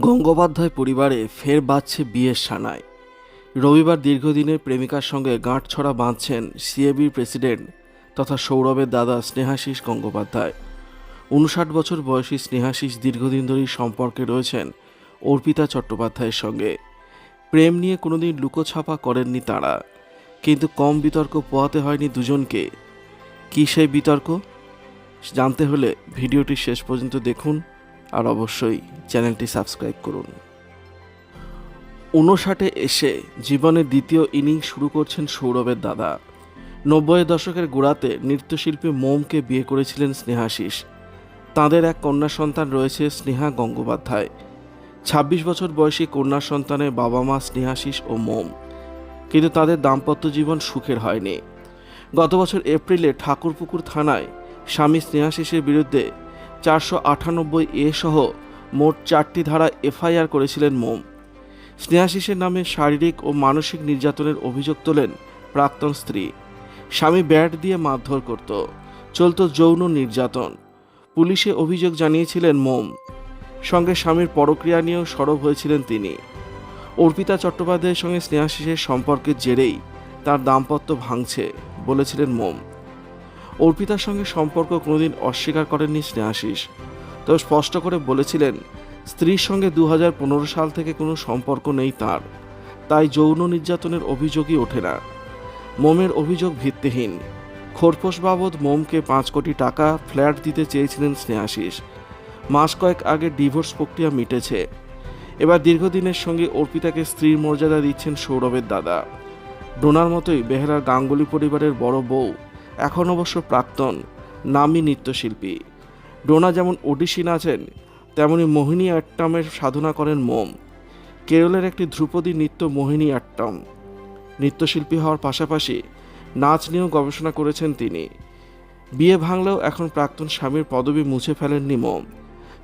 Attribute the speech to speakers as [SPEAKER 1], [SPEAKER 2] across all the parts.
[SPEAKER 1] গঙ্গোপাধ্যায় পরিবারে ফের বাজছে বিয়ের সানায় রবিবার দীর্ঘদিনের প্রেমিকার সঙ্গে গাঁটছড়া বাঁধছেন সিএবির প্রেসিডেন্ট তথা সৌরভের দাদা স্নেহাশিস গঙ্গোপাধ্যায়। উনষাট বছর বয়সী স্নেহাশিস দীর্ঘদিন ধরেই সম্পর্কে রয়েছেন অর্পিতা চট্টোপাধ্যায়ের সঙ্গে। প্রেম নিয়ে কোনোদিন লুকোছাপা করেননি তারা, কিন্তু কম বিতর্ক পোয়াতে হয়নি দুজনকে। কী সেই বিতর্ক? জানতে হলে ভিডিওটি শেষ পর্যন্ত দেখুন। আর অবশ্যই চ্যানেলটি সাবস্ক্রাইব করুন। উনষাটে এসে জীবনের দ্বিতীয় ইনিংস শুরু করছেন সৌরভের দাদা। নব্বই দশকের গোড়াতে নৃত্যশিল্পী মোমকে বিয়ে করেছিলেন স্নেহাশিস। তাঁদের এক কন্যা সন্তান রয়েছে স্নেহা গঙ্গোপাধ্যায়। ছাব্বিশ বছর বয়সী কন্যা সন্তানের বাবা মা স্নেহাশিস ও মোম। কিন্তু তাদের দাম্পত্য জীবন সুখের হয়নি। গত বছর এপ্রিলে ঠাকুরপুকুর থানায় স্বামী স্নেহাশিসের বিরুদ্ধে চারশো আটানব্বই এ সহ মোট চারটি ধারা এফআইআর করেছিলেন মোম। স্নেহাশিসের নামে শারীরিক ও মানসিক নির্যাতনের অভিযোগ তোলেন প্রাক্তন স্ত্রী। স্বামী ব্যাট দিয়ে মারধর করত। চলত যৌন নির্যাতন। পুলিশে অভিযোগ জানিয়েছিলেন মোম। সঙ্গে স্বামীর পরক্রিয়া নিয়েও সরব হয়েছিলেন তিনি। অর্পিতা চট্টোপাধ্যায়ের সঙ্গে স্নেহাশিসের সম্পর্কের জেরেই তার দাম্পত্য ভাঙছে বলেছিলেন মোম। অর্পিতার সঙ্গে সম্পর্ক কোনোদিন অস্বীকার করেননি স্নেহাশিস। তবে স্পষ্ট করে বলেছিলেন, স্ত্রীর সঙ্গে দু হাজার পনেরো সাল থেকে কোনো সম্পর্ক নেই তার। তাই যৌন নির্যাতনের অভিযোগই ওঠে না। মোমের অভিযোগ ভিত্তিহীন। খোরপোশ বাবদ মোমকে পাঁচ কোটি টাকা ফ্ল্যাট দিতে চেয়েছিলেন স্নেহাশিস। মাস কয়েক আগে ডিভোর্স প্রক্রিয়া মিটেছে। এবার দীর্ঘদিনের সঙ্গে অর্পিতাকে স্ত্রীর মর্যাদা দিচ্ছেন সৌরভের দাদা। ডোনার মতোই বেহারার গাঙ্গুলি পরিবারের বড় বউ। এখন অবশ্য প্রাক্তন, নামী নৃত্যশিল্পী। ডোনা যেমন ওডিসি নাচেন তেমনি মোহিনী আট্টামের সাধনা করেন মোম। কেরলের একটি ধ্রুপদী নৃত্য মোহিনী আট্টাম। নৃত্যশিল্পী হওয়ার পাশাপাশি নাচ নিয়েও গবেষণা করেছেন তিনি। বিয়ে ভাঙলেও এখন প্রাক্তন স্বামীর পদবি মুছে ফেলেননি মোম।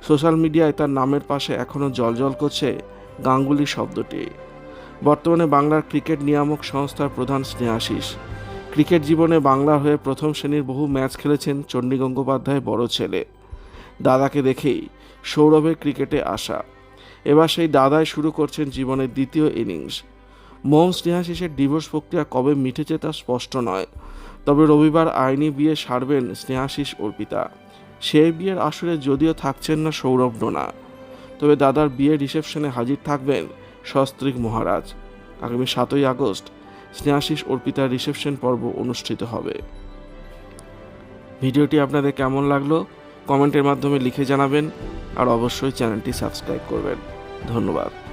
[SPEAKER 1] সোশ্যাল মিডিয়ায় তার নামের পাশে এখনও জলজল করছে গাঙ্গুলি শব্দটি। বর্তমানে বাংলার ক্রিকেট নিয়ামক সংস্থার প্রধান স্নেহাশিস ক্রিকেট জীবনে বাংলার হয়ে প্রথম শ্রেণির বহু ম্যাচ খেলেছেন চণ্ডী গঙ্গোপাধ্যায় বড় ছেলে। দাদাকে দেখেই সৌরভের ক্রিকেটে আসা এবার সেই দাদাই শুরু করছেন জীবনের দ্বিতীয় ইনিংস। মোম স্নেহাশিসের ডিভোর্স প্রক্রিয়া কবে মিটেছে তা স্পষ্ট নয়। তবে রবিবার আইনি বিয়ে সারবেন স্নেহাশিস অর্পিতা। সেই বিয়ের আসরে যদিও থাকছেন না সৌরভ ডোনা তবে দাদার বিয়ের রিসেপশনে হাজির থাকবেন সস্ত্রীক মহারাজ। আগামী সাতই আগস্ট স্নেহাশিস অর্পিতার রিসেপশন পর্ব অনুষ্ঠিত হবে। ভিডিওটি আপনাদের কেমন লাগল কমেন্টের মাধ্যমে লিখে জানাবেন আর অবশ্যই চ্যানেলটি সাবস্ক্রাইব করবেন। ধন্যবাদ।